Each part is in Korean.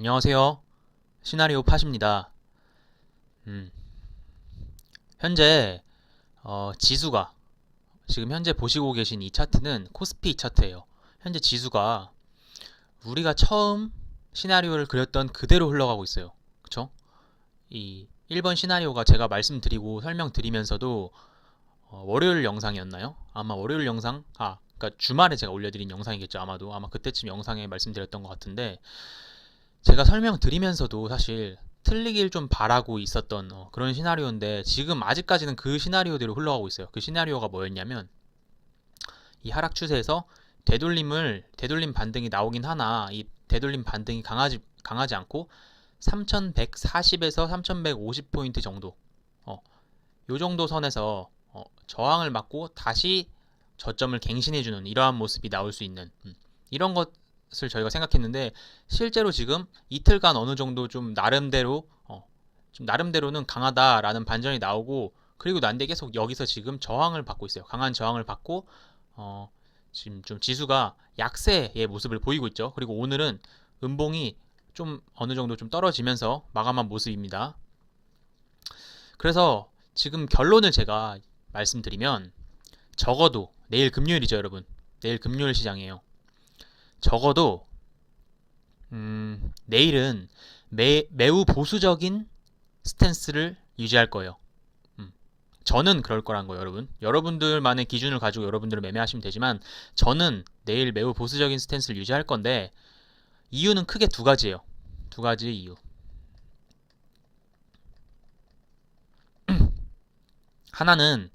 안녕하세요. 시나리오 팟입니다. 음, 현재 어, 지수가 지금 현재 보시고 계신 이 차트는 코스피 차트예요. 현재 지수가 우리가 처음 시나리오를 그렸던 그대로 흘러가고 있어요. 그쵸? 이 1번 시나리오가 제가 말씀드리고 설명드리면서도 어, 월요일 영상이었나요? 아마 월요일 영상? 아, 그러니까 주말에 제가 올려드린 영상이겠죠. 아마도 아마 그때쯤 영상에 말씀드렸던 것 같은데 제가 설명드리면서도 사실 틀리길 좀 바라고 있었던 어, 그런 시나리오인데 지금 아직까지는 그 시나리오대로 흘러가고 있어요. 그 시나리오가 뭐였냐면 이 하락 추세에서 되돌림을 되돌림 반등이 나오긴 하나 이 되돌림 반등이 강하지 강하지 않고 3140에서 3150 포인트 정도 어, 요 정도 선에서 어, 저항을 맞고 다시 저점을 갱신해 주는 이러한 모습이 나올 수 있는 음, 이런 것 을 저희가 생각했는데 실제로 지금 이틀간 어느 정도 좀 나름대로 어, 좀 나름대로는 강하다라는 반전이 나오고 그리고 난데 계속 여기서 지금 저항을 받고 있어요. 강한 저항을 받고 어, 지금 좀 지수가 약세의 모습을 보이고 있죠. 그리고 오늘은 음봉이 좀 어느 정도 좀 떨어지면서 마감한 모습입니다. 그래서 지금 결론을 제가 말씀드리면 적어도 내일 금요일이죠, 여러분. 내일 금요일 시장이에요. 적어도 음, 내일은 매, 매우 보수적인 스탠스를 유지할 거예요. 음, 저는 그럴 거란 거예요, 여러분. 여러분들만의 기준을 가지고 여러분들은 매매하시면 되지만 저는 내일 매우 보수적인 스탠스를 유지할 건데 이유는 크게 두 가지예요. 두 가지의 이유. 하나는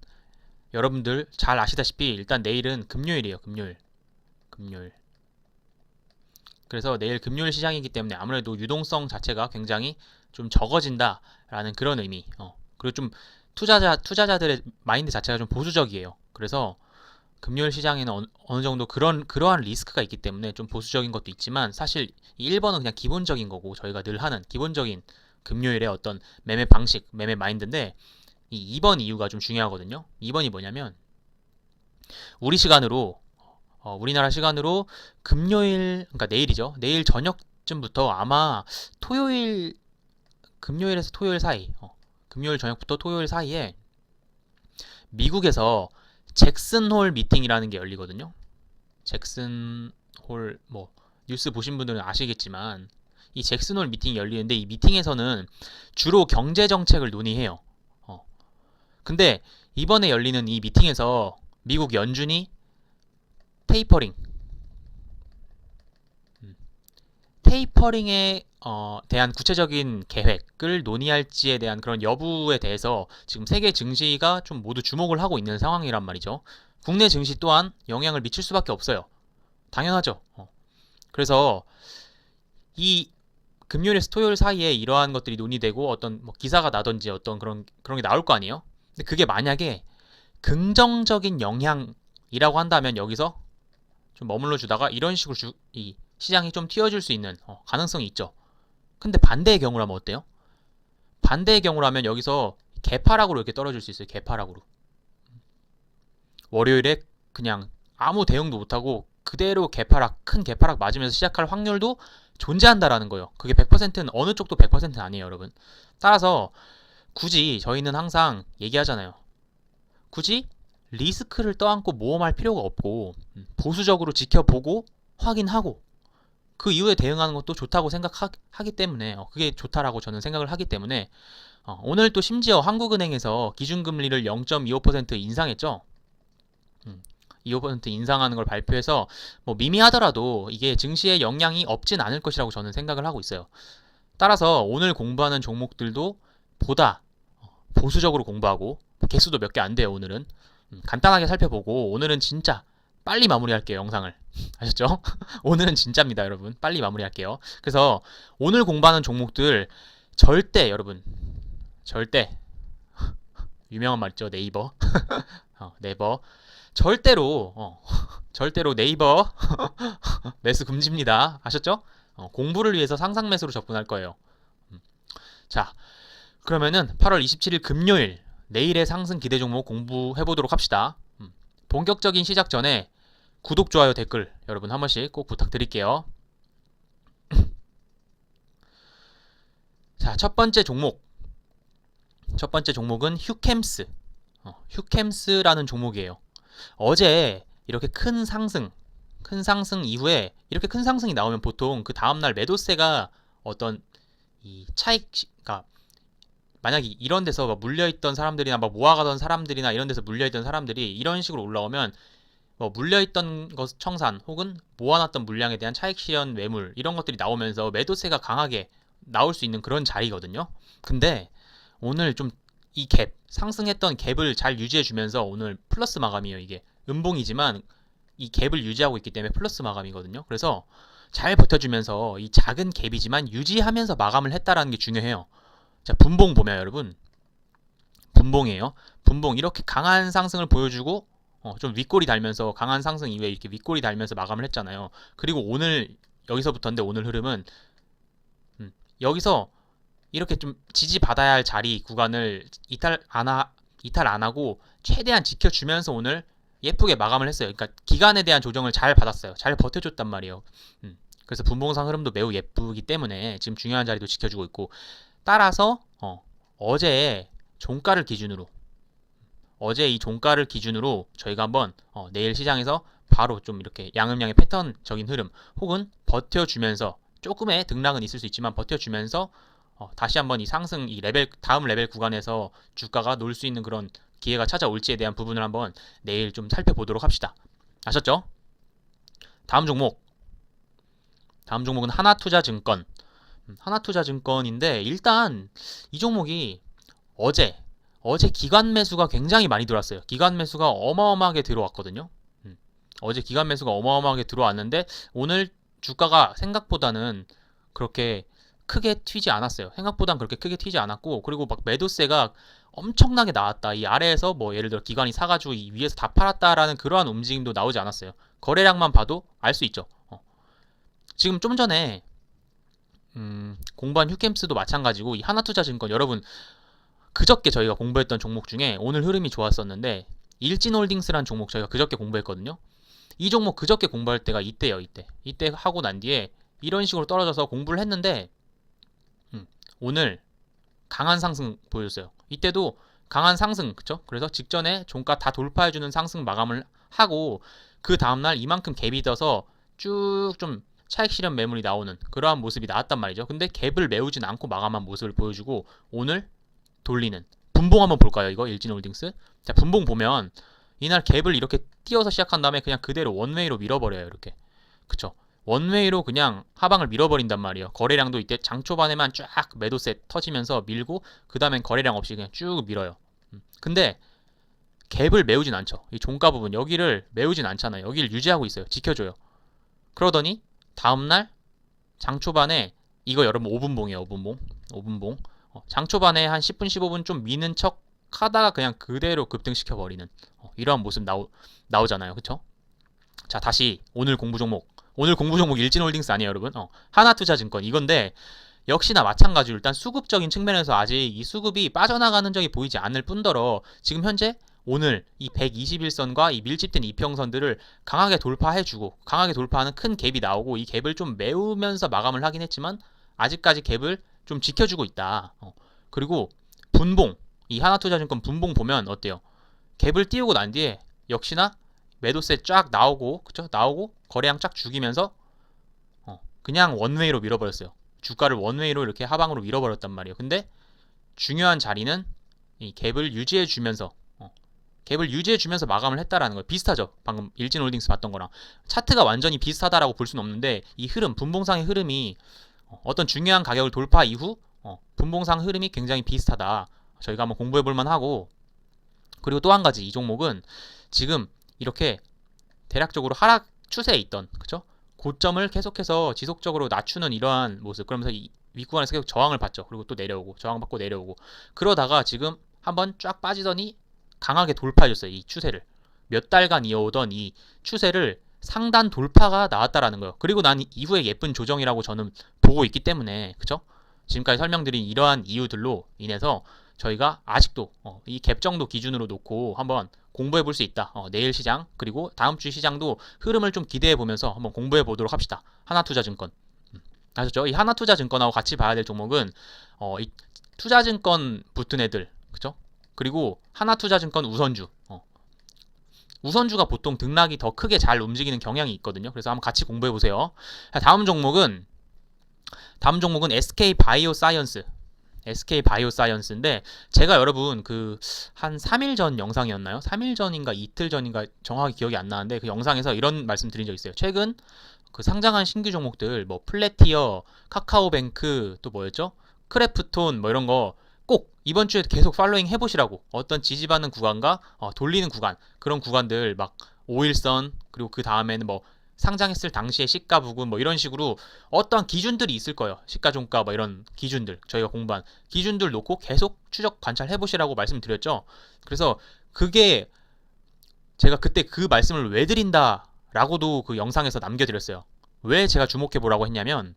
여러분들 잘 아시다시피 일단 내일은 금요일이에요. 금요일. 금요일. 그래서 내일 금요일 시장이기 때문에 아무래도 유동성 자체가 굉장히 좀 적어진다라는 그런 의미. 어. 그리고 좀 투자자 투자자들의 마인드 자체가 좀 보수적이에요. 그래서 금요일 시장에는 어느, 어느 정도 그런 그러한 리스크가 있기 때문에 좀 보수적인 것도 있지만 사실 1번은 그냥 기본적인 거고 저희가 늘 하는 기본적인 금요일의 어떤 매매 방식, 매매 마인드인데 이 2번 이유가 좀 중요하거든요. 2번이 뭐냐면 우리 시간으로 어, 우리나라 시간으로 금요일 그러니까 내일이죠. 내일 저녁쯤부터 아마 토요일 금요일에서 토요일 사이 어, 금요일 저녁부터 토요일 사이에 미국에서 잭슨홀 미팅이라는 게 열리거든요. 잭슨홀 뭐 뉴스 보신 분들은 아시겠지만 이 잭슨홀 미팅이 열리는데 이 미팅에서는 주로 경제 정책을 논의해요. 어. 근데 이번에 열리는 이 미팅에서 미국 연준이 테이퍼링 음. 테이퍼링에 어, 대한 구체적인 계획을 논의할지에 대한 그런 여부에 대해서 지금 세계 증시가 좀 모두 주목을 하고 있는 상황이란 말이죠. 국내 증시 또한 영향을 미칠 수밖에 없어요. 당연하죠. 어. 그래서 이 금요일에서 토요일 사이에 이러한 것들이 논의되고 어떤 뭐 기사가 나든지 어떤 그런 그런 게 나올 거 아니에요. 근데 그게 만약에 긍정적인 영향이라고 한다면 여기서 좀 머물러 주다가 이런 식으로 주, 이 시장이 좀 튀어줄 수 있는 어, 가능성이 있죠. 근데 반대의 경우라면 어때요? 반대의 경우라면 여기서 개파락으로 이렇게 떨어질 수 있어요. 개파락으로. 월요일에 그냥 아무 대응도 못하고 그대로 개파락, 큰 개파락 맞으면서 시작할 확률도 존재한다라는 거예요. 그게 100%는 어느 쪽도 100%는 아니에요, 여러분. 따라서 굳이 저희는 항상 얘기하잖아요. 굳이 리스크를 떠안고 모험할 필요가 없고 음, 보수적으로 지켜보고 확인하고 그 이후에 대응하는 것도 좋다고 생각하기 때문에 어, 그게 좋다라고 저는 생각을 하기 때문에 어, 오늘 또 심지어 한국은행에서 기준금리를 0.25% 인상했죠. 음, 25% 인상하는 걸 발표해서 뭐 미미하더라도 이게 증시에 영향이 없진 않을 것이라고 저는 생각을 하고 있어요. 따라서 오늘 공부하는 종목들도 보다 어, 보수적으로 공부하고 개수도 몇 개 안 돼요 오늘은 음, 간단하게 살펴보고 오늘은 진짜 빨리 마무리할게요 영상을. 아셨죠? 오늘은 진짜입니다 여러분. 빨리 마무리할게요. 그래서 오늘 공부하는 종목들 절대 여러분 절대 유명한 말 있죠? 네이버. 어, 네이버. 절대로 어, 절대로 네이버. 매수 금지입니다. 아셨죠? 어, 공부를 위해서 상상 매수로 접근할 거예요. 음. 자 그러면은 8월 27일 금요일 내일의 상승 기대 종목 공부해 보도록 합시다. 음. 본격적인 시작 전에 구독, 좋아요, 댓글 여러분 한 번씩 꼭 부탁드릴게요. 자, 첫 번째 종목. 첫 번째 종목은 휴캠스. 어, 휴캠스라는 종목이에요. 어제 이렇게 큰 상승, 큰 상승 이후에 이렇게 큰 상승이 나오면 보통 그 다음날 매도세가 어떤 이 차익, 그러니까 만약에 이런 데서 막 물려있던 사람들이나 막 모아가던 사람들이나 이런 데서 물려있던 사람들이 이런 식으로 올라오면 뭐 물려있던 것 청산 혹은 모아놨던 물량에 대한 차익 실현 매물 이런 것들이 나오면서 매도세가 강하게 나올 수 있는 그런 자리거든요. 근데 오늘 좀 이 갭, 상승했던 갭을 잘 유지해 주면서 오늘 플러스 마감이에요, 이게. 음봉이지만 이 갭을 유지하고 있기 때문에 플러스 마감이거든요. 그래서 잘 버텨주면서 이 작은 갭이지만 유지하면서 마감을 했다라는 게 중요해요. 자, 분봉 보면 여러분. 분봉이에요. 분봉 이렇게 강한 상승을 보여주고 어, 좀 윗골이 달면서 강한 상승 이후에 이렇게 윗골이 달면서 마감을 했잖아요. 그리고 오늘 여기서부터인데 오늘 흐름은 음, 여기서 이렇게 좀 지지 받아야 할 자리 구간을 이탈 안, 하, 이탈 안 하고 최대한 지켜주면서 오늘 예쁘게 마감을 했어요. 그러니까 기간에 대한 조정을 잘 받았어요. 잘 버텨줬단 말이에요. 음, 그래서 분봉상 흐름도 매우 예쁘기 때문에 지금 중요한 자리도 지켜주고 있고 따라서 어, 어제 종가를 기준으로 어제 이 종가를 기준으로 저희가 한번 어, 내일 시장에서 바로 좀 이렇게 양음양의 패턴적인 흐름 혹은 버텨주면서 조금의 등락은 있을 수 있지만 버텨주면서 어, 다시 한번 이 상승 이 레벨 다음 레벨 구간에서 주가가 놀 수 있는 그런 기회가 찾아올지에 대한 부분을 한번 내일 좀 살펴보도록 합시다. 아셨죠? 다음 종목. 다음 종목은 하나투자증권. 음, 하나투자증권인데 일단 이 종목이 어제 어제 기관 매수가 굉장히 많이 들어왔어요. 기관 매수가 어마어마하게 들어왔거든요. 음, 어제 기관 매수가 어마어마하게 들어왔는데 오늘 주가가 생각보다는 그렇게 크게 튀지 않았어요. 생각보단 그렇게 크게 튀지 않았고 그리고 막 매도세가 엄청나게 나왔다. 이 아래에서 뭐 예를 들어 기관이 사가지고 이 위에서 다 팔았다라는 그러한 움직임도 나오지 않았어요. 거래량만 봐도 알 수 있죠. 어. 지금 좀 전에 음, 공부한 휴캠스도 마찬가지고 이 하나투자증권 여러분 그저께 저희가 공부했던 종목 중에 오늘 흐름이 좋았었는데 일진홀딩스란 종목 저희가 그저께 공부했거든요. 이 종목 그저께 공부할 때가 이때요, 이때. 이때 하고 난 뒤에 이런 식으로 떨어져서 공부를 했는데 음, 오늘 강한 상승 보여줬어요. 이때도 강한 상승, 그쵸? 그래서 직전에 종가 다 돌파해주는 상승 마감을 하고 그 다음날 이만큼 갭이 떠서 쭉좀 차익 실현 매물이 나오는 그러한 모습이 나왔단 말이죠. 근데 갭을 메우진 않고 마감한 모습을 보여주고 오늘 돌리는 분봉 한번 볼까요? 이거 일진홀딩스. 자, 분봉 보면 이날 갭을 이렇게 띄어서 시작한 다음에 그냥 그대로 원웨이로 밀어버려요. 이렇게. 그쵸? 원웨이로 그냥 하방을 밀어버린단 말이에요. 거래량도 이때 장 초반에만 쫙 매도세 터지면서 밀고 그 다음엔 거래량 없이 그냥 쭉 밀어요. 음. 근데 갭을 메우진 않죠. 이 종가 부분 여기를 메우진 않잖아요. 여기를 유지하고 있어요. 지켜줘요. 그러더니 다음날 장 초반에 이거 여러분 5분봉이에요. 5분봉. 5분봉. 어, 장 초반에 한 10분 15분 좀 미는 척 하다가 그냥 그대로 급등시켜 버리는 어, 이러한 모습 나오, 나오잖아요. 그쵸? 자 다시 오늘 공부 종목 오늘 공부 종목 일진홀딩스 아니에요, 여러분? 어, 하나투자증권 이건데 역시나 마찬가지로 일단 수급적인 측면에서 아직 이 수급이 빠져나가는 적이 보이지 않을 뿐더러 지금 현재 오늘 이 121선과 이 밀집된 이평선들을 강하게 돌파해주고 강하게 돌파하는 큰 갭이 나오고 이 갭을 좀 메우면서 마감을 하긴 했지만 아직까지 갭을 좀 지켜주고 있다. 어. 그리고 분봉 이 하나투자증권 분봉 보면 어때요? 갭을 띄우고 난 뒤에 역시나 매도세 쫙 나오고 그쵸? 나오고 거래량 쫙 죽이면서 어, 그냥 원웨이로 밀어버렸어요. 주가를 원웨이로 이렇게 하방으로 밀어버렸단 말이에요. 근데 중요한 자리는 이 갭을 유지해 주면서 어, 갭을 유지해 주면서 마감을 했다라는 거예요. 비슷하죠. 방금 일진홀딩스 봤던 거랑 차트가 완전히 비슷하다라고 볼 수는 없는데 이 흐름 분봉상의 흐름이 어, 어떤 중요한 가격을 돌파 이후 어, 분봉상 흐름이 굉장히 비슷하다. 저희가 한번 공부해 볼 만 하고 그리고 또 한 가지 이 종목은 지금 이렇게 대략적으로 하락 추세에 있던 그죠? 고점을 계속해서 지속적으로 낮추는 이러한 모습 그러면서 이 윗구간에서 계속 저항을 받죠. 그리고 또 내려오고 저항받고 내려오고 그러다가 지금 한번 쫙 빠지더니 강하게 돌파해줬어요. 이 추세를 몇 달간 이어오던 이 추세를 상단 돌파가 나왔다라는 거예요. 그리고 난 이후에 예쁜 조정이라고 저는 보고 있기 때문에 그죠? 지금까지 설명드린 이러한 이유들로 인해서 저희가 아직도 어, 이갭 정도 기준으로 놓고 한번 공부해 볼 수 있다. 어, 내일 시장 그리고 다음 주 시장도 흐름을 좀 기대해 보면서 한번 공부해 보도록 합시다. 하나투자증권. 음. 아셨죠? 이 하나투자증권하고 같이 봐야 될 종목은 어, 이 투자증권 붙은 애들, 그죠? 그리고 하나투자증권 우선주. 어. 우선주가 보통 등락이 더 크게 잘 움직이는 경향이 있거든요. 그래서 한번 같이 공부해 보세요. 다음 종목은 다음 종목은 SK 바이오사이언스. SK 바이오사이언스인데 제가 여러분 그 한 3일 전 영상이었나요? 3일 전인가 이틀 전인가 정확히 기억이 안 나는데 그 영상에서 이런 말씀 드린 적 있어요. 최근 그 상장한 신규 종목들 뭐 플래티어, 카카오뱅크 또 뭐였죠? 크래프톤 뭐 이런 거 꼭 이번 주에 계속 팔로잉 해보시라고 어떤 지지받는 구간과 어, 돌리는 구간 그런 구간들 막 5일선 그리고 그 다음에는 뭐 상장했을 당시의 시가 부근 뭐 이런 식으로 어떠한 기준들이 있을 거예요. 시가 종가 뭐 이런 기준들 저희가 공부한 기준들 놓고 계속 추적 관찰해 보시라고 말씀드렸죠. 그래서 그게 제가 그때 그 말씀을 왜 드린다라고도 그 영상에서 남겨드렸어요. 왜 제가 주목해 보라고 했냐면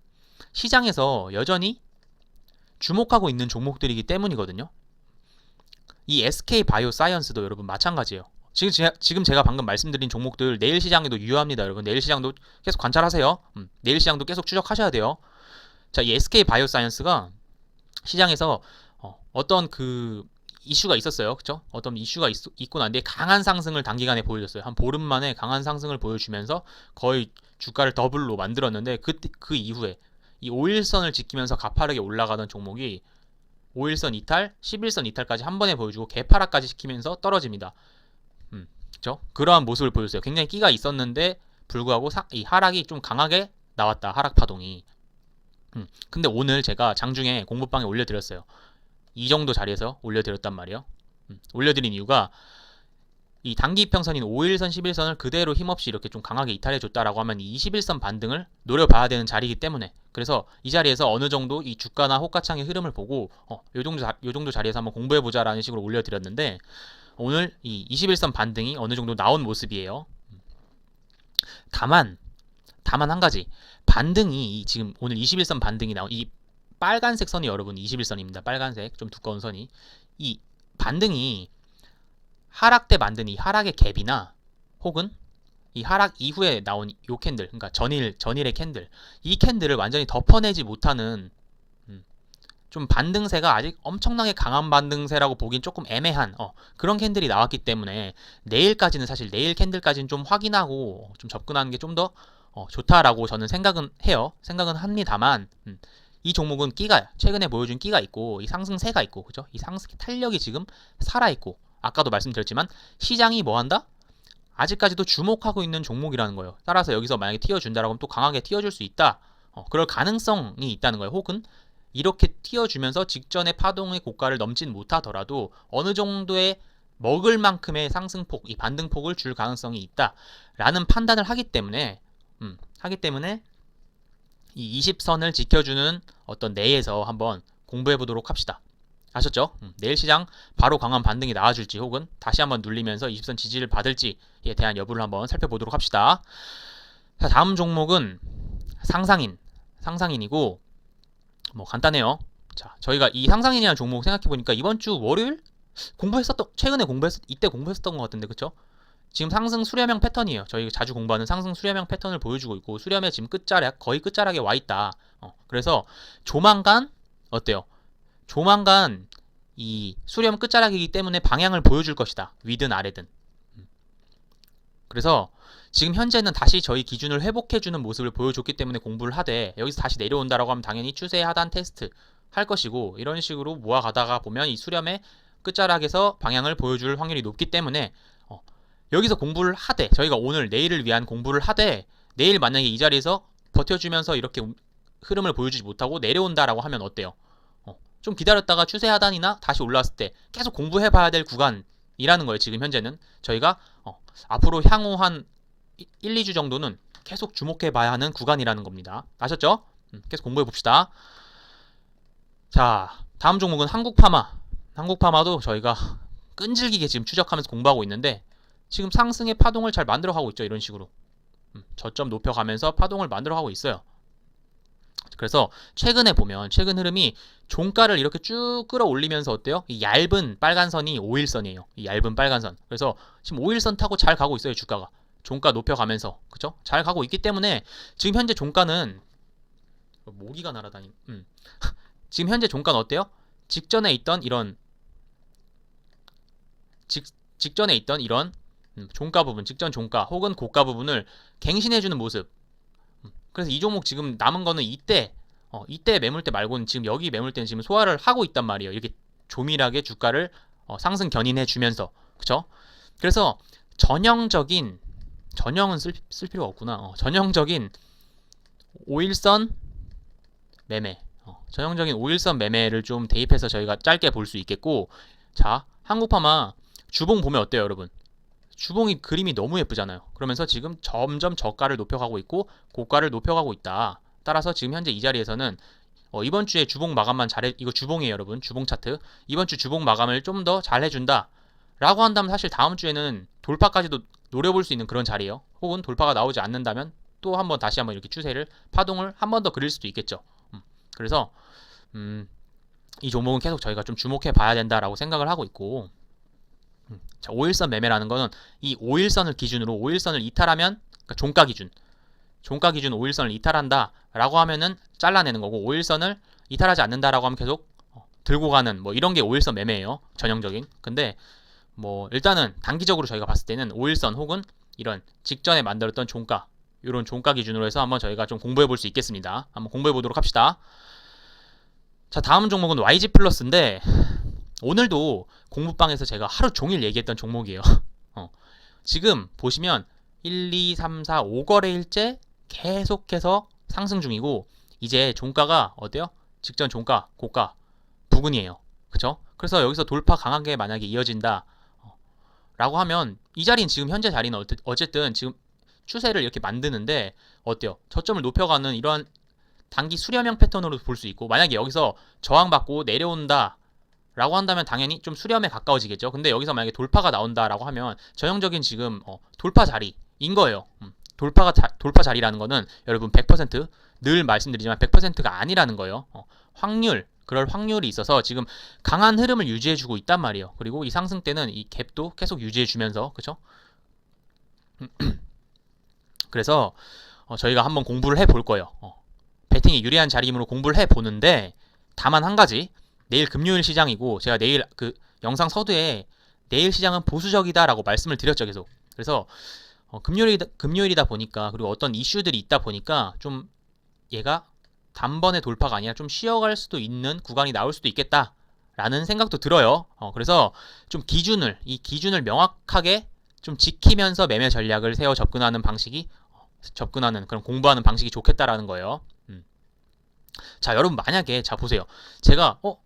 시장에서 여전히 주목하고 있는 종목들이기 때문이거든요. 이 SK 바이오 사이언스도 여러분 마찬가지예요. 지금 제가, 지금 제가 방금 말씀드린 종목들 내일 시장에도 유효합니다, 여러분. 내일 시장도 계속 관찰하세요. 음, 내일 시장도 계속 추적하셔야 돼요. 자, 이 SK 바이오 사이언스가 시장에서 어, 떤그 이슈가 있었어요. 그쵸? 어떤 이슈가 있, 있고 난 뒤에 강한 상승을 단기간에 보여줬어요. 한 보름 만에 강한 상승을 보여주면서 거의 주가를 더블로 만들었는데 그, 그 이후에 이 5일선을 지키면서 가파르게 올라가던 종목이 5일선 이탈, 11선 이탈까지 한 번에 보여주고 개파락까지 시키면서 떨어집니다. 음, 그죠? 그러한 모습을 보여줬어요. 굉장히 끼가 있었는데 불구하고 사, 이 하락이 좀 강하게 나왔다. 하락 파동이. 음, 근데 오늘 제가 장중에 공부방에 올려드렸어요. 이 정도 자리에서 올려드렸단 말이에요. 음, 올려드린 이유가 이 단기 이평선인 5일선, 11선을 그대로 힘없이 이렇게 좀 강하게 이탈해 줬다라고 하면 이 21선 반등을 노려봐야 되는 자리이기 때문에 그래서 이 자리에서 어느 정도 이 주가나 호가창의 흐름을 보고 어, 요 정도 자, 요 정도 자리에서 한번 공부해 보자라는 식으로 올려 드렸는데 오늘 이 21선 반등이 어느 정도 나온 모습이에요. 다만 다만 한 가지 반등이 지금 오늘 21선 반등이 나온 이 빨간색 선이 여러분 21선입니다. 빨간색 좀 두꺼운 선이 이 반등이 하락 때 만든 이 하락의 갭이나 혹은 이 하락 이후에 나온 요 캔들, 그러니까 전일 전일의 캔들, 이 캔들을 완전히 덮어내지 못하는 음, 좀 반등세가 아직 엄청나게 강한 반등세라고 보긴 조금 애매한 어, 그런 캔들이 나왔기 때문에 내일까지는 사실 내일 캔들까지는 좀 확인하고 좀 접근하는 게 좀더 어, 좋다라고 저는 생각은 해요. 생각은 합니다만 음, 이 종목은 끼가 최근에 보여준 끼가 있고 이 상승세가 있고 그죠? 이 상승 탄력이 지금 살아 있고 아까도 말씀드렸지만 시장이 뭐 한다? 아직까지도 주목하고 있는 종목이라는 거예요. 따라서 여기서 만약에 튀어준다라고 하면 또 강하게 튀어줄 수 있다. 어, 그럴 가능성이 있다는 거예요. 혹은 이렇게 튀어주면서 직전의 파동의 고가를 넘진 못하더라도 어느 정도의 먹을 만큼의 상승폭, 이 반등폭을 줄 가능성이 있다라는 판단을 하기 때문에 음, 하기 때문에 이 20선을 지켜주는 어떤 내에서 한번 공부해 보도록 합시다. 아셨죠? 음, 내일 시장 바로 강한 반등이 나와줄지 혹은 다시 한번 눌리면서 20선 지지를 받을지에 대한 여부를 한번 살펴보도록 합시다. 자, 다음 종목은 상상인, 상상인이고 뭐 간단해요. 자, 저희가 이 상상인이라는 종목 생각해 보니까 이번 주 월요일 공부했었던 최근에 공부했 이때 공부했었던 것 같은데 그쵸? 지금 상승 수렴형 패턴이에요. 저희가 자주 공부하는 상승 수렴형 패턴을 보여주고 있고 수렴의 지금 끝자락 거의 끝자락에 와 있다. 어, 그래서 조만간 어때요? 조만간 이 수렴 끝자락이기 때문에 방향을 보여줄 것이다. 위든 아래든. 음. 그래서 지금 현재는 다시 저희 기준을 회복해주는 모습을 보여줬기 때문에 공부를 하되 여기서 다시 내려온다라고 하면 당연히 추세 하단 테스트 할 것이고 이런 식으로 모아가다가 보면 이 수렴의 끝자락에서 방향을 보여줄 확률이 높기 때문에 어, 여기서 공부를 하되 저희가 오늘 내일을 위한 공부를 하되 내일 만약에 이 자리에서 버텨주면서 이렇게 흐름을 보여주지 못하고 내려온다라고 하면 어때요? 좀 기다렸다가 추세 하단이나 다시 올라왔을 때 계속 공부해 봐야 될 구간이라는 거예요. 지금 현재는 저희가 어, 앞으로 향후 한 1, 2주 정도는 계속 주목해 봐야 하는 구간이라는 겁니다. 아셨죠? 음, 계속 공부해 봅시다. 자, 다음 종목은 한국 파마. 한국 파마도 저희가 끈질기게 지금 추적하면서 공부하고 있는데 지금 상승의 파동을 잘 만들어 가고 있죠. 이런 식으로. 음, 저점 높여 가면서 파동을 만들어 가고 있어요. 그래서 최근에 보면 최근 흐름이 종가를 이렇게 쭉 끌어올리면서 어때요? 이 얇은 빨간 선이 5일선이에요. 이 얇은 빨간 선. 그래서 지금 5일선 타고 잘 가고 있어요, 주가가. 종가 높여가면서. 그죠? 잘 가고 있기 때문에 지금 현재 종가는 모기가 날아다니. 음. 지금 현재 종가는 어때요? 직전에 있던 이런 직, 직전에 있던 이런 음, 종가 부분, 직전 종가 혹은 고가 부분을 갱신해주는 모습. 음, 그래서 이 종목 지금 남은 거는 이때, 어, 이때 매물대 말고는 지금 여기 매물대는 지금 소화를 하고 있단 말이에요. 이렇게 조밀하게 주가를 어, 상승 견인해 주면서, 그쵸? 그래서 전형적인 전형은 쓸, 쓸 필요가 없구나. 어, 전형적인 5일선 매매. 어, 전형적인 5일선 매매를 좀 대입해서 저희가 짧게 볼 수 있겠고, 자, 한국파마 주봉 보면 어때요, 여러분? 주봉이 그림이 너무 예쁘잖아요. 그러면서 지금 점점 저가를 높여가고 있고 고가를 높여가고 있다. 따라서 지금 현재 이 자리에서는 어, 이번 주에 주봉 마감만 잘해 이거 주봉이에요, 여러분. 주봉 차트. 이번 주 주봉 마감을 좀 더 잘 해준다. 라고 한다면 사실 다음 주에는 돌파까지도 노려볼 수 있는 그런 자리예요. 혹은 돌파가 나오지 않는다면 또 한번 다시 한번 이렇게 추세를 파동을 한 번 더 그릴 수도 있겠죠. 음, 그래서 음, 이 종목은 계속 저희가 좀 주목해 봐야 된다라고 생각을 하고 있고 음, 자, 5일선 매매라는 거는 이 5일선을 기준으로 5일선을 이탈하면 그러니까 종가 기준 종가 기준 5일선을 이탈한다 라고 하면은 잘라내는 거고 5일선을 이탈하지 않는다 라고 하면 계속 어, 들고 가는 뭐 이런 게 5일선 매매예요. 전형적인. 근데 뭐 일단은 단기적으로 저희가 봤을 때는 5일선 혹은 이런 직전에 만들었던 종가 이런 종가 기준으로 해서 한번 저희가 좀 공부해 볼 수 있겠습니다. 한번 공부해 보도록 합시다. 자, 다음 종목은 YG 플러스인데 오늘도 공부방에서 제가 하루 종일 얘기했던 종목이에요. 어. 지금 보시면 1, 2, 3, 4, 5거래일째 계속해서 상승 중이고 이제 종가가 어때요? 직전 종가, 고가 부근이에요. 그쵸? 그래서 여기서 돌파 강하게 만약에 이어진다 어, 라고 하면 이 자리는 지금 현재 자리는 어쨌든 지금 추세를 이렇게 만드는데 어때요? 저점을 높여가는 이러한 단기 수렴형 패턴으로 볼 수 있고 만약에 여기서 저항받고 내려온다 라고 한다면 당연히 좀 수렴에 가까워지겠죠. 근데 여기서 만약에 돌파가 나온다라고 하면 전형적인 지금 어, 돌파 자리인 거예요. 음, 돌파가 자- 돌파 자리라는 거는 여러분 100%늘 말씀드리지만 100%가 아니라는 거예요. 어, 확률 그럴 확률이 있어서 지금 강한 흐름을 유지해주고 있단 말이에요. 그리고 이 상승 때는 이 갭도 계속 유지해주면서 그죠? 그래서 어, 저희가 한번 공부를 해볼 거예요. 어, 배팅이 유리한 자리임으로 공부를 해보는데 다만 한 가지 내일 금요일 시장이고 제가 내일 그 영상 서두에 내일 시장은 보수적이다라고 말씀을 드렸죠 계속. 그래서 어, 금요일이다, 금요일이다 보니까 그리고 어떤 이슈들이 있다 보니까 좀 얘가 단번에 돌파가 아니라 좀 쉬어갈 수도 있는 구간이 나올 수도 있겠다 라는 생각도 들어요. 어, 그래서 좀 기준을 이 기준을 명확하게 좀 지키면서 매매 전략을 세워 접근하는 방식이 어, 접근하는 그런 공부하는 방식이 좋겠다라는 거예요. 음. 자 여러분 만약에 자 보세요. 제가 어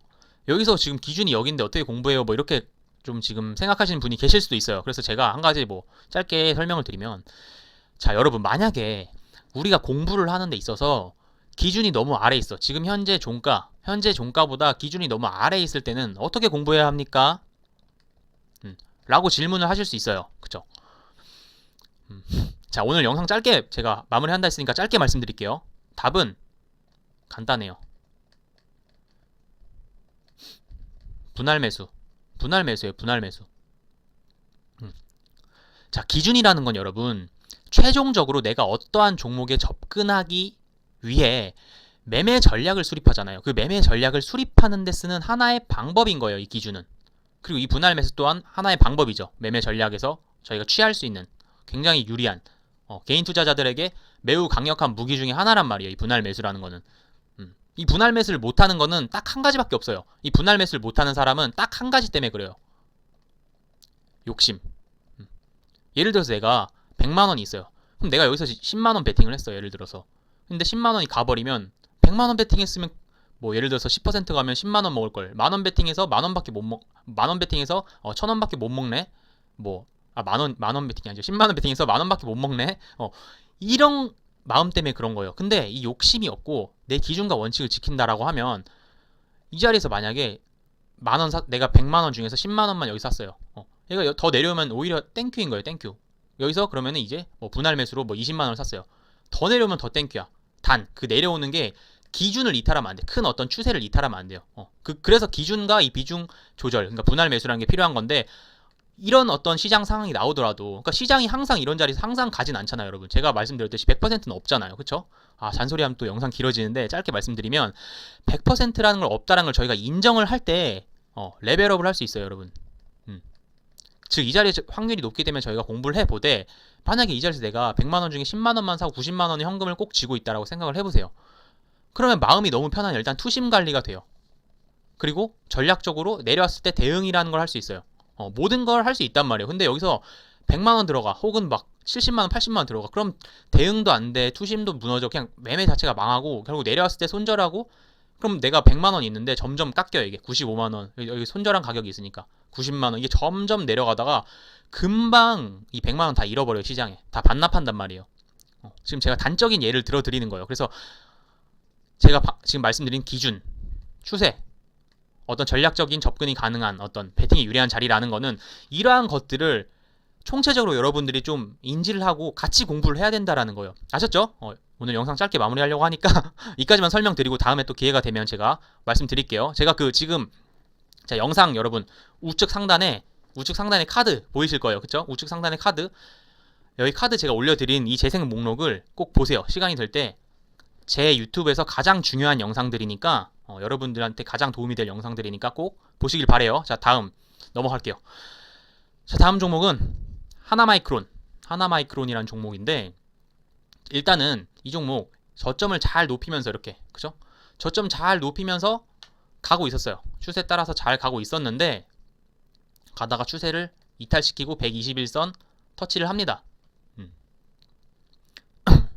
여기서 지금 기준이 여기인데 어떻게 공부해요? 뭐 이렇게 좀 지금 생각하시는 분이 계실 수도 있어요. 그래서 제가 한 가지 뭐 짧게 설명을 드리면 자 여러분 만약에 우리가 공부를 하는 데 있어서 기준이 너무 아래 있어. 지금 현재 종가, 현재 종가보다 기준이 너무 아래 있을 때는 어떻게 공부해야 합니까? 음, 라고 질문을 하실 수 있어요. 그쵸? 음, 자, 오늘 영상 짧게 제가 마무리한다 했으니까 짧게 말씀드릴게요. 답은 간단해요. 분할 매수. 분할 매수예요. 분할 매수. 음. 자, 기준이라는 건 여러분 최종적으로 내가 어떠한 종목에 접근하기 위해 매매 전략을 수립하잖아요. 그 매매 전략을 수립하는 데 쓰는 하나의 방법인 거예요. 이 기준은. 그리고 이 분할 매수 또한 하나의 방법이죠. 매매 전략에서 저희가 취할 수 있는 굉장히 유리한 어, 개인 투자자들에게 매우 강력한 무기 중에 하나란 말이에요. 이 분할 매수라는 거는. 음. 이 분할 매수를 못하는 거는 딱 한 가지밖에 없어요. 이 분할 매수를 못하는 사람은 딱 한 가지 때문에 그래요. 욕심. 음. 예를 들어서 내가 100만 원이 있어요. 그럼 내가 여기서 10만 원 베팅을 했어. 예를 들어서. 근데 10만 원이 가버리면 100만 원 베팅했으면 뭐 예를 들어서 10% 가면 10만 원 먹을 걸. 만 원 베팅해서 만 원밖에 못 먹. 만 원 베팅해서 어, 천 원밖에 못 먹네. 뭐 아, 만 원, 만 원 베팅이 아니죠. 10만 원 베팅해서 만 원밖에 못 먹네. 어, 이런 마음 때문에 그런 거예요. 근데 이 욕심이 없고 내 기준과 원칙을 지킨다라고 하면 이 자리에서 만약에 만 원 사, 내가 100만 원 중에서 10만 원만 여기 샀어요. 어, 얘가 여- 더 내려오면 오히려 땡큐인 거예요. 땡큐. 여기서 그러면은 이제 뭐 분할 매수로 뭐 20만 원을 샀어요. 더 내려오면 더 땡큐야. 단 그 내려오는 게 기준을 이탈하면 안 돼. 큰 어떤 추세를 이탈하면 안 돼요. 어, 그, 그래서 기준과 이 비중 조절, 그러니까 분할 매수라는 게 필요한 건데 이런 어떤 시장 상황이 나오더라도, 그러니까 시장이 항상 이런 자리에서 항상 가진 않잖아요, 여러분. 제가 말씀드렸듯이 100%는 없잖아요, 그렇죠? 아, 잔소리하면 또 영상 길어지는데 짧게 말씀드리면 100%라는 걸 없다라는 걸 저희가 인정을 할때 어, 레벨업을 할 수 있어요, 여러분. 음. 즉, 이 자리에 확률이 높게 되면 저희가 공부를 해보되 만약에 이 자리에서 내가 100만 원 중에 10만 원만 사고 90만 원의 현금을 꼭 쥐고 있다라고 생각을 해보세요. 그러면 마음이 너무 편한 일단 투심 관리가 돼요. 그리고 전략적으로 내려왔을 때 대응이라는 걸 할 수 있어요. 어, 모든 걸 할 수 있단 말이에요. 근데 여기서 100만 원 들어가 혹은 막 70만 원, 80만 원 들어가. 그럼 대응도 안 돼. 투심도 무너져. 그냥 매매 자체가 망하고 결국 내려왔을 때 손절하고 그럼 내가 100만 원 있는데 점점 깎여요. 이게 95만 원. 여기 손절한 가격이 있으니까 90만 원. 이게 점점 내려가다가 금방 이 100만 원 다 잃어버려요. 시장에. 다 반납한단 말이에요. 어, 지금 제가 단적인 예를 들어 드리는 거예요. 그래서 제가 바- 지금 말씀드린 기준, 추세, 어떤 전략적인 접근이 가능한 어떤 배팅이 유리한 자리라는 거는 이러한 것들을 총체적으로 여러분들이 좀 인지를 하고 같이 공부를 해야 된다라는 거예요. 아셨죠? 어, 오늘 영상 짧게 마무리하려고 하니까 이까지만 설명드리고 다음에 또 기회가 되면 제가 말씀드릴게요. 제가 그 지금 자 영상 여러분 우측 상단에 우측 상단에 카드 보이실 거예요. 그쵸? 우측 상단에 카드 여기 카드 제가 올려드린 이 재생 목록을 꼭 보세요. 시간이 될 때 제 유튜브에서 가장 중요한 영상들이니까 어, 여러분들한테 가장 도움이 될 영상들이니까 꼭 보시길 바래요. 자 다음 넘어갈게요. 자 다음 종목은 하나마이크론 하나마이크론이라는 종목인데 일단은 이 종목 저점을 잘 높이면서 이렇게 그죠? 저점 잘 높이면서 가고 있었어요. 추세 따라서 잘 가고 있었는데 가다가 추세를 이탈시키고 121선 터치를 합니다. 음.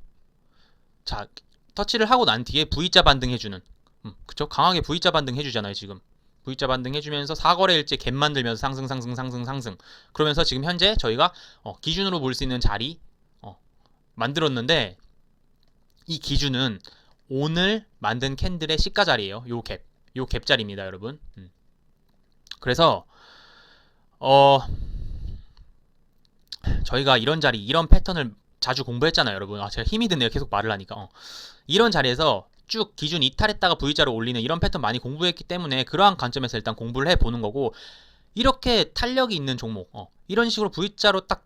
자 터치를 하고 난 뒤에 V자 반등 해주는 음, 그쵸? 강하게 V자 반등 해주잖아요 지금 V자 반등 해주면서 4거래일째 갭 만들면서 상승 상승 상승 상승 그러면서 지금 현재 저희가 어, 기준으로 볼 수 있는 자리 어, 만들었는데 이 기준은 오늘 만든 캔들의 시가 자리예요 요 갭, 요 갭 자리입니다 여러분 음. 그래서 어 저희가 이런 자리 이런 패턴을 자주 공부했잖아요 여러분 아 제가 힘이 드네요 계속 말을 하니까 어. 이런 자리에서 쭉 기준 이탈했다가 V자로 올리는 이런 패턴 많이 공부했기 때문에 그러한 관점에서 일단 공부를 해보는 거고 이렇게 탄력이 있는 종목 어, 이런 식으로 V자로 딱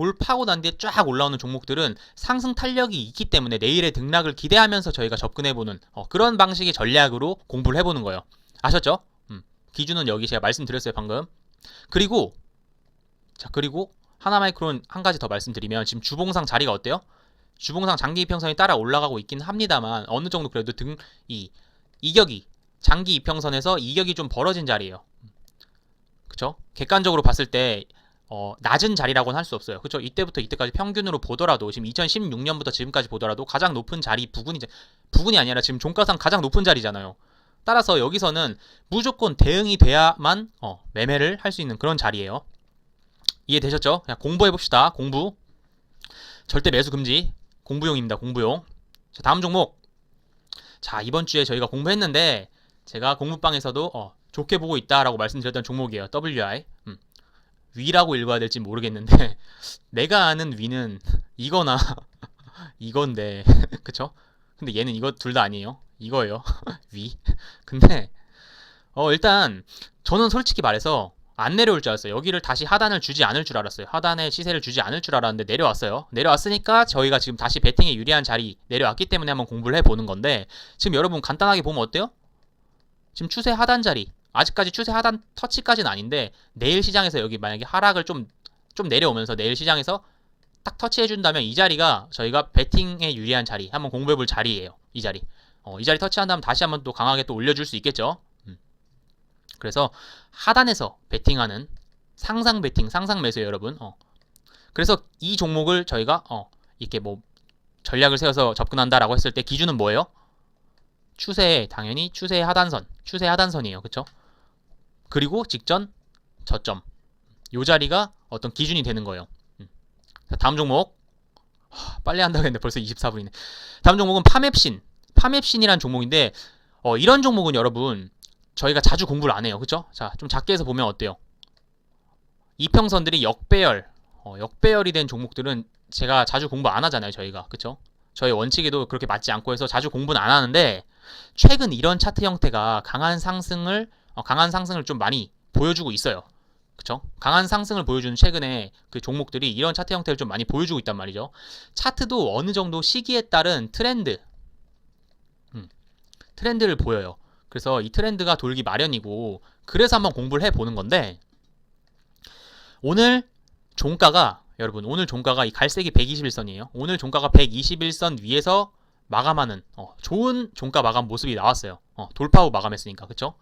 골 파고 난 뒤에 쫙 올라오는 종목들은 상승 탄력이 있기 때문에 내일의 등락을 기대하면서 저희가 접근해보는 어, 그런 방식의 전략으로 공부를 해보는 거예요 아셨죠? 음, 기준은 여기 제가 말씀드렸어요 방금 그리고 자 그리고 하나마이크론 한 가지 더 말씀드리면 지금 주봉상 자리가 어때요? 주봉상 장기 이평선이 따라 올라가고 있긴 합니다만 어느 정도 그래도 등 이 이격이 장기 이평선에서 이격이 좀 벌어진 자리예요. 그쵸? 객관적으로 봤을 때 어, 낮은 자리라고는 할 수 없어요. 그쵸? 이때부터 이때까지 평균으로 보더라도 지금 2016년부터 지금까지 보더라도 가장 높은 자리 부근이 부근이 아니라 지금 종가상 가장 높은 자리잖아요. 따라서 여기서는 무조건 대응이 돼야만 어, 매매를 할 수 있는 그런 자리예요. 이해되셨죠? 공부해 봅시다. 공부. 절대 매수 금지. 공부용입니다. 공부용. 자, 다음 종목. 자, 이번 주에 저희가 공부했는데 제가 공부방에서도 어, 좋게 보고 있다라고 말씀드렸던 종목이에요. WI. 음. 위라고 읽어야 될지 모르겠는데 내가 아는 위는 이거나 이건데 그쵸? 근데 얘는 이거 둘 다 아니에요. 이거예요. 위. 근데 어 일단 저는 솔직히 말해서 안 내려올 줄 알았어요. 여기를 다시 하단을 주지 않을 줄 알았어요. 하단에 시세를 주지 않을 줄 알았는데 내려왔어요. 내려왔으니까 저희가 지금 다시 배팅에 유리한 자리 내려왔기 때문에 한번 공부를 해보는 건데 지금 여러분 간단하게 보면 어때요? 지금 추세 하단 자리 아직까지 추세 하단 터치까지는 아닌데 내일 시장에서 여기 만약에 하락을 좀좀 내려오면서 내일 시장에서 딱 터치해 준다면 이 자리가 저희가 배팅에 유리한 자리 한번 공부해 볼 자리예요. 이 자리. 어, 이 자리 터치한 다음 다시 한번 또 강하게 또 올려줄 수 있겠죠. 음. 그래서 하단에서 베팅하는 상상 베팅, 상상 매수예요, 여러분. 어. 그래서 이 종목을 저희가 어, 이렇게 뭐 전략을 세워서 접근한다라고 했을 때 기준은 뭐예요? 추세 당연히 추세 하단선, 추세 하단선이에요, 그렇죠? 그리고 직전 저점, 요 자리가 어떤 기준이 되는 거예요. 음. 자, 다음 종목 하, 빨리 한다고 했는데 벌써 24분이네. 다음 종목은 파맵신, 파맵신이라는 종목인데 어, 이런 종목은 여러분 저희가 자주 공부를 안 해요. 그쵸? 자, 좀 작게 해서 보면 어때요? 이평선들이 역배열, 어, 역배열이 된 종목들은 제가 자주 공부 안 하잖아요. 저희가. 그쵸? 저희 원칙에도 그렇게 맞지 않고 해서 자주 공부는 안 하는데 최근 이런 차트 형태가 강한 상승을 어, 강한 상승을 좀 많이 보여주고 있어요. 그쵸? 강한 상승을 보여주는 최근에 그 종목들이 이런 차트 형태를 좀 많이 보여주고 있단 말이죠. 차트도 어느 정도 시기에 따른 트렌드, 음, 트렌드를 보여요. 그래서 이 트렌드가 돌기 마련이고, 그래서 한번 공부를 해보는 건데, 오늘 종가가, 여러분, 오늘 종가가 이 갈색이 121선이에요. 오늘 종가가 121선 위에서 마감하는, 어, 좋은 종가 마감 모습이 나왔어요. 어, 돌파 후 마감했으니까, 그쵸?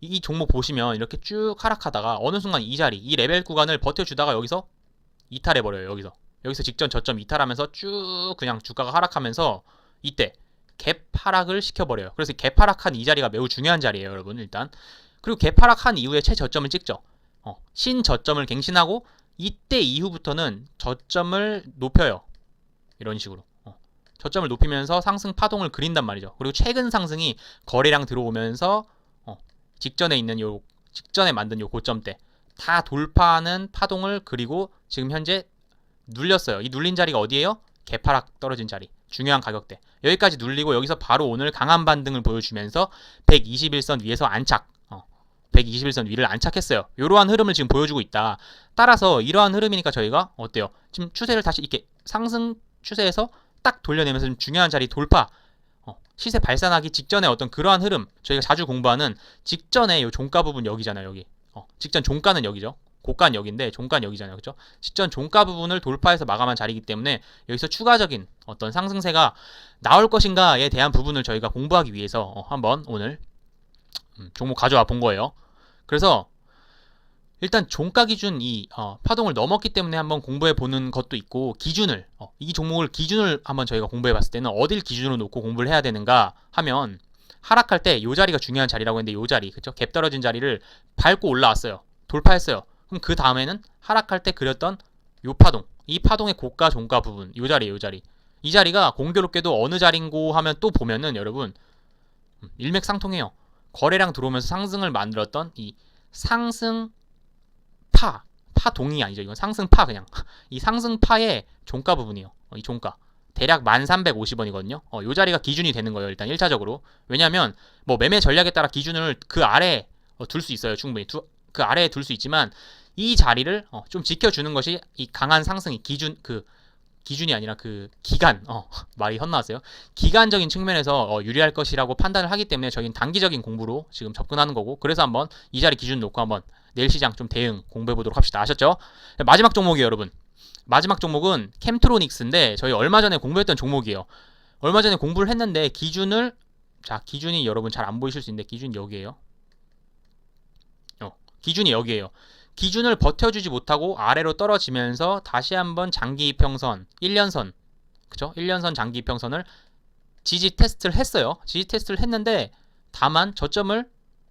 이, 이 종목 보시면 이렇게 쭉 하락하다가 어느 순간 이 자리, 이 레벨 구간을 버텨주다가 여기서 이탈해버려요, 여기서. 여기서 직전 저점 이탈하면서 쭉 그냥 주가가 하락하면서 이때 갭 하락을 시켜버려요. 그래서 갭 하락한 이 자리가 매우 중요한 자리예요, 여러분, 일단. 그리고 갭 하락한 이후에 최저점을 찍죠. 어, 신저점을 갱신하고 이때 이후부터는 저점을 높여요. 이런 식으로. 어, 저점을 높이면서 상승 파동을 그린단 말이죠. 그리고 최근 상승이 거래량 들어오면서 어, 직전에 있는 요 직전에 만든 요 고점대 다 돌파하는 파동을 그리고 지금 현재 눌렸어요. 이 눌린 자리가 어디예요? 개파락 떨어진 자리. 중요한 가격대. 여기까지 눌리고 여기서 바로 오늘 강한 반등을 보여주면서 121선 위에서 안착. 어, 121선 위를 안착했어요. 이러한 흐름을 지금 보여주고 있다. 따라서 이러한 흐름이니까 저희가 어때요? 지금 추세를 다시 이렇게 상승 추세에서 딱 돌려내면서 좀 중요한 자리 돌파. 어, 시세 발산하기 직전에 어떤 그러한 흐름 저희가 자주 공부하는 직전에 요 종가 부분 여기잖아요 여기 어, 직전 종가는 여기죠 고가는 여기인데 종가는 여기잖아요. 그죠 직전 종가 부분을 돌파해서 마감한 자리이기 때문에 여기서 추가적인 어떤 상승세가 나올 것인가에 대한 부분을 저희가 공부하기 위해서 어, 한번 오늘 음, 종목 가져와 본 거예요. 그래서 일단 종가 기준 이 어, 파동을 넘었기 때문에 한번 공부해 보는 것도 있고 기준을 어, 이 종목을 기준을 한번 저희가 공부해 봤을 때는 어딜 기준으로 놓고 공부를 해야 되는가 하면 하락할 때요 자리가 중요한 자리라고 했는데 요 자리 그쵸? 갭 떨어진 자리를 밟고 올라왔어요. 돌파했어요 그럼 그 다음에는 하락할 때 그렸던 요 파동 이 파동의 고가 종가 부분 요 자리 요 자리 이 자리가 공교롭게도 어느 자리인고 하면 또 보면은 여러분 음, 일맥상통해요 거래량 들어오면서 상승을 만들었던 이 상승 파, 파동이 아니죠. 이건 상승파 그냥. 이 상승파의 종가 부분이에요. 어, 이 종가. 대략 1350원이거든요. 어, 요 자리가 기준이 되는 거예요. 일단 1차적으로. 왜냐면 뭐 매매 전략에 따라 기준을 그 아래 어, 둘 수 있어요. 충분히. 두, 그 아래에 둘 수 있지만 이 자리를 어, 좀 지켜주는 것이 이 강한 상승이 기준 그 기준이 아니라 그 기간 어, 말이 헛나왔어요. 기간적인 측면에서 어, 유리할 것이라고 판단을 하기 때문에 저희는 단기적인 공부로 지금 접근하는 거고 그래서 한번 이 자리 기준 놓고 한번 내일 시장 좀 대응 공부해 보도록 합시다. 아셨죠? 마지막 종목이에요, 여러분. 마지막 종목은 캠트로닉스인데 저희 얼마 전에 공부했던 종목이에요. 얼마 전에 공부를 했는데 기준을 자 기준이 여러분 잘 안 보이실 수 있는데 기준 여기에요. 어, 기준이 여기에요. 기준을 버텨주지 못하고 아래로 떨어지면서 다시 한번 장기 이평선 1년선 그쵸? 1년선 장기 이평선을 지지 테스트를 했어요. 지지 테스트를 했는데 다만 저점을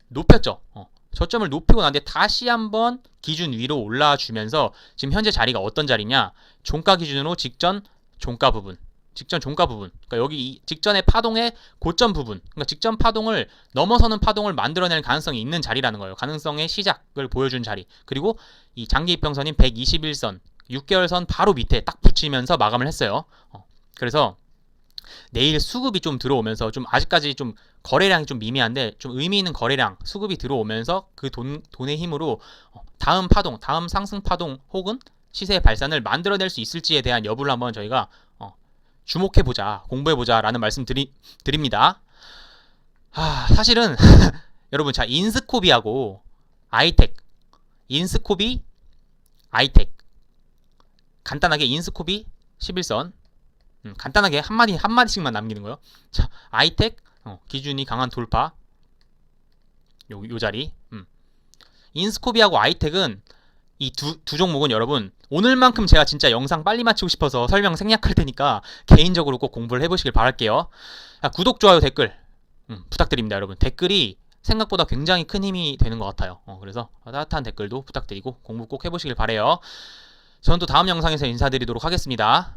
높였죠. 어. 저점을 높이고 난 뒤에 다시 한번 기준 위로 올라와 주면서 지금 현재 자리가 어떤 자리냐? 종가 기준으로 직전 종가 부분. 직전 종가 부분. 그러니까 여기 직전의 파동의 고점 부분. 그러니까 직전 파동을 넘어서는 파동을 만들어낼 가능성이 있는 자리라는 거예요. 가능성의 시작을 보여준 자리. 그리고 이 장기 이평선인 121선, 6개월선 바로 밑에 딱 붙이면서 마감을 했어요. 어, 그래서 내일 수급이 좀 들어오면서 좀 아직까지 좀 거래량이 좀 미미한데 좀 의미 있는 거래량 수급이 들어오면서 그 돈, 돈의 힘으로 어, 다음 파동, 다음 상승 파동 혹은 시세 발산을 만들어낼 수 있을지에 대한 여부를 한번 저희가 어, 주목해보자, 공부해보자 라는 말씀 드리, 드립니다. 아, 사실은 여러분 자 인스코비하고 아이텍, 인스코비, 아이텍 간단하게 인스코비 11선 음, 간단하게 한마디 한마디씩만 남기는 거요. 자, 아이텍 어, 기준이 강한 돌파 요, 요 자리. 음. 인스코비하고 아이텍은 이 두 두 종목은 여러분 오늘만큼 제가 진짜 영상 빨리 마치고 싶어서 설명 생략할 테니까 개인적으로 꼭 공부를 해보시길 바랄게요. 자, 구독, 좋아요, 댓글 음, 부탁드립니다, 여러분. 댓글이 생각보다 굉장히 큰 힘이 되는 것 같아요. 어, 그래서 따뜻한 댓글도 부탁드리고 공부 꼭 해보시길 바래요. 저는 또 다음 영상에서 인사드리도록 하겠습니다.